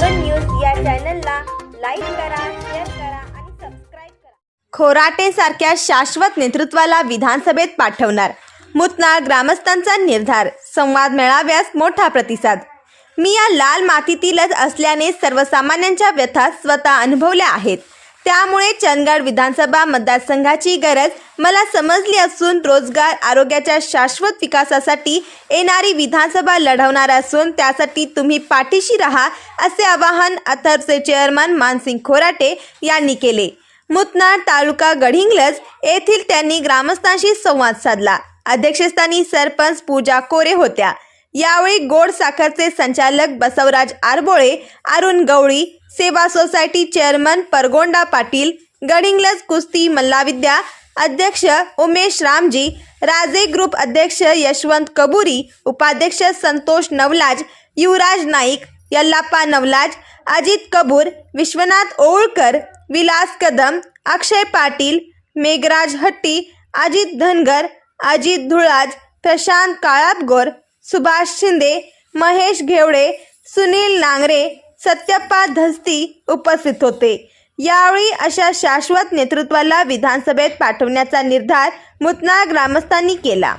चॅनलला लाईक करा शेअर करा आणि सबस्क्राईब करा. खोराटे सारख्या शाश्वत नेतृत्वाला विधानसभेत पाठवणार. मुतनाळ ग्रामस्थांचा निर्धार. संवाद मेळाव्यास मोठा प्रतिसाद. मी या लाल मातीतीलच असल्याने सर्वसामान्यांच्या व्यथा स्वतः अनुभवल्या आहेत. त्यामुळे चंदगड विधानसभा मतदारसंघाची गरज मला समजली असून रोजगार आरोग्याच्या शाश्वत विकासासाठी येणारी विधानसभा लढवणार असून त्यासाठी तुम्ही पाठीशी राहा असे आवाहन अथर्वचे चेअरमन मानसिंग खोराटे यांनी केले. मुतनाळ तालुका गडिंग्लज येथील त्यांनी ग्रामस्थांशी संवाद साधला. अध्यक्षस्थानी सरपंच पूजा कोरे होत्या. यावेळी गोड साखरचे संचालक बसवराज आरबोळे अरुण गवळी सेवा सोसायटी चेअरमन परगोंडा पाटील गडिंगलज कुस्ती मल्लाविद्या अध्यक्ष उमेश रामजी राजे ग्रुप अध्यक्ष यशवंत कबुरी उपाध्यक्ष संतोष नवलाज युवराज नाईक यल्लाप्पा नवलाज अजित कबूर विश्वनाथ ओळकर विलास कदम अक्षय पाटील मेघराज हट्टी अजित धनगर अजित धुळाज प्रशांत काळापगोर सुभाष शिंदे महेश घेवडे सुनील नांगरे सत्यप्पा धस्ती उपस्थित होते. यावेळी अशा शाश्वत नेतृत्वाला विधानसभेत पाठवण्याचा निर्धार मुतनाळ ग्रामस्थांनी केला.